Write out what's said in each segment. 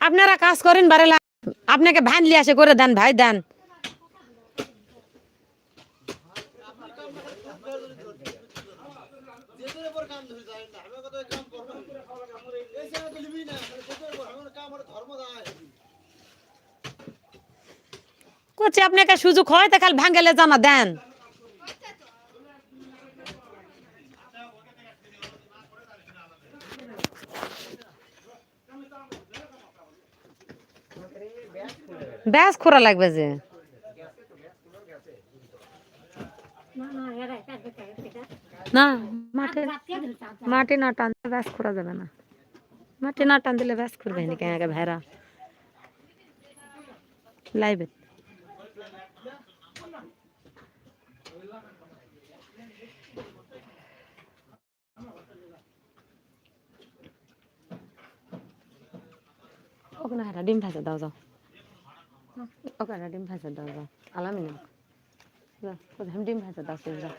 আপনারা কাজ করেন বারেলা আপনাকে ভ্যান লিয়ে আসে, করে দেন ভাই, দেন। করছে আপনাকে সুযোগ হয় তা খালি ভাঙ্গেলে জানা, দেন। ব্যাস খোরা লাগবে যে। না, মাঠে মাটি না টানলে ব্যাস করা যাবে না। মাটি না টান দিলে ব্যাস করবে না কেন ভেড়া। লাইবে। ওখানে ডিম ভাজা, দাও, যাও। ওখানে ডিম ভাজা দাও যাও। আলামি না। যাও কোথায়? ডিম ভাজা দাও সে যাও।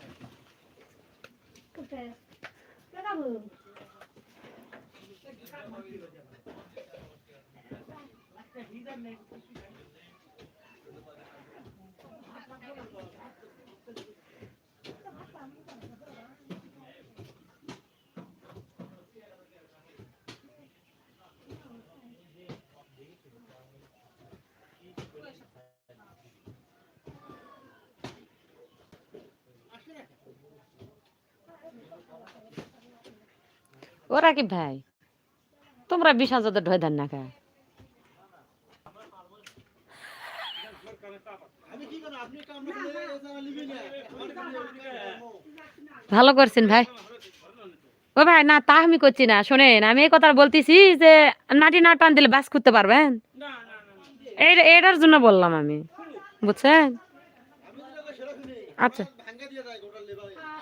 ওরা কি ভাই? তোমরা বিশ হাজার ঢয় না কা ভালো করছেন ভাই। ও ভাই, না, তা আমি করছি না। শোনেন, আমি এই কথা বলতেছি যে নাটি না টান দিলে বাস করতে পারবেন? এটার জন্য বললাম আমি। বুঝছেন? আচ্ছা।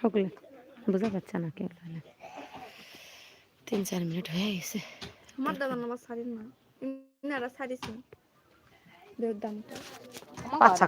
সকলে বোঝা যাচ্ছে না কেউ তিন চার মিনিট হয়ে গেছে আমার দাদা আমার সারিন না ইনারা সারিছেন দামটা আচ্ছা